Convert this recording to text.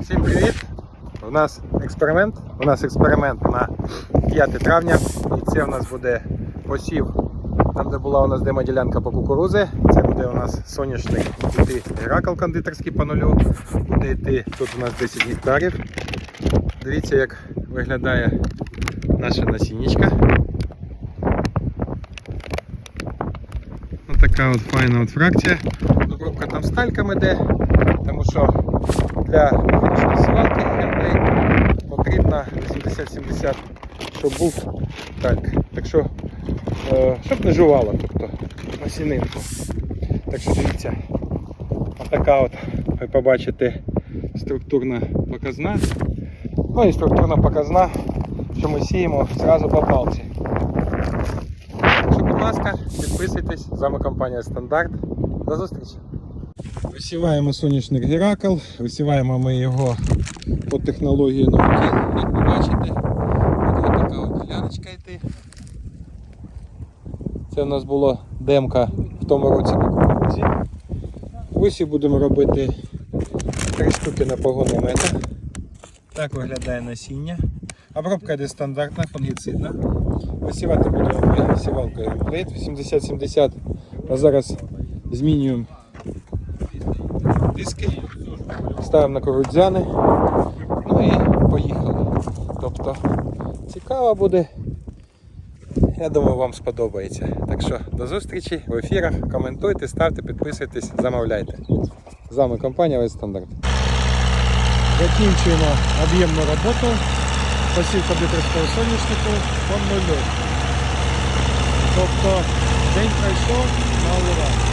Всім привіт! У нас експеримент. У нас експеримент на 5 травня. І це у нас буде посів. Там, де була у нас демоділянка по кукурузи. Це буде у нас соняшник іти Геракл кондитерський по нулю. Буде йти тут у нас 10 гектарів. Дивіться, як виглядає наша насінничка. Ось така от файна от фракція. Обробка там стальками йде, тому що для 60-70, щоб був так. Так що, е, щоб не жувало тобто на сінинку. Так що дивіться, отака от, ви побачите структурна показна. Ну і структурна показна, що ми сіємо зразу по палці. Що, будь ласка, підписуйтесь, з вами компанія Стандарт. До зустрічі! Висіваємо сонячний Геракл, висіваємо ми його по технології науки, як ви бачите. Це у нас була демка в тому році по кукурудзі. Ось і будемо робити три штуки на погономета. Так виглядає насіння. Обробка йде стандартна, фунгіцидна. Висівати будемо сівалкою Гемплейт 80-70. А зараз змінюємо диски, ставимо на корудзяни, ну і поїхали. Тобто цікаво буде. Я думаю, вам сподобається. Так що до зустрічі в ефірах. Коментуйте, ставте, підписуйтесь, замовляйте. З вами компанія Весь Стандарт. Закінчуємо об'ємну роботу. Посів кондитерського соняшнику по нулю. Тобто день пройшов на ура.